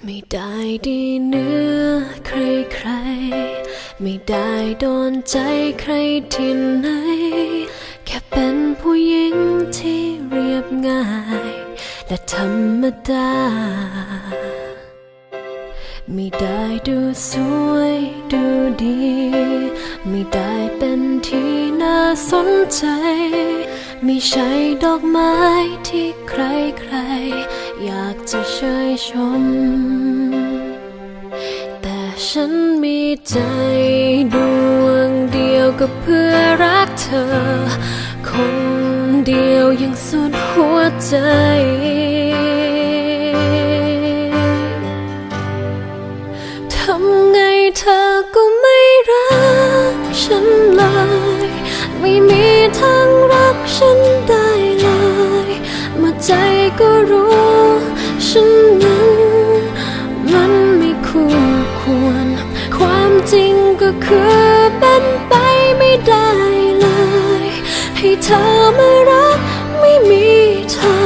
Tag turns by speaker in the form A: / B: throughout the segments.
A: ไม่ได้ดีเนื้อใครใครๆไม่ได้โดนใจใครที่ไหน แค่เป็นผู้หญิงที่เรียบง่าย และธรรมดา ไม่ได้ดูสวยดูดี ไม่ได้เป็นที่น่าสนใจ ไม่ใช่ดอกไม้ที่ใครๆ อยากจะเชยชม แต่ฉันมีใจดวงเดียวก็เพื่อรักเธอ คนเดียวยังสุดหัวใจทำไงเธอก็ไม่รักฉันเลย ไม่มีทางรักฉันได้เลย เมื่อใจก็รู้ ก็คือเป็นไปไม่ได้เลย ให้เธอมารักไม่มีทา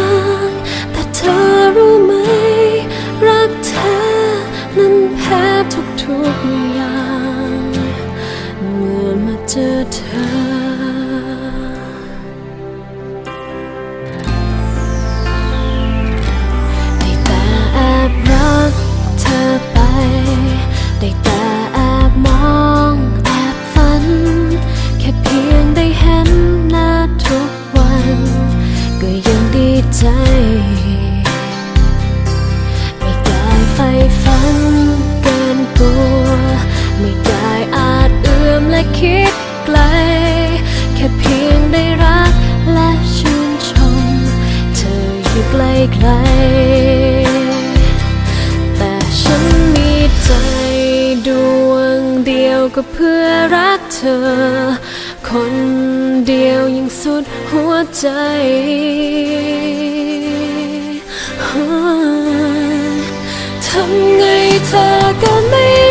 A: ง แต่เธอรู้ไหม รักเธอนั้นแพ้ทุกๆอย่าง เมื่อมาเจอเธอ ไม่ได้ไฟฝันเกินตัว ไม่ได้อาจเอื้อมและคิดไกล แค่เพียงได้รักและชื่นชม เธออยู่ไกลไกลๆแต่ฉันมีใจดวงเดียวก็เพื่อรักเธอ คนเดียวยังสุดหัวใจ ทำไงเธอก็ไม่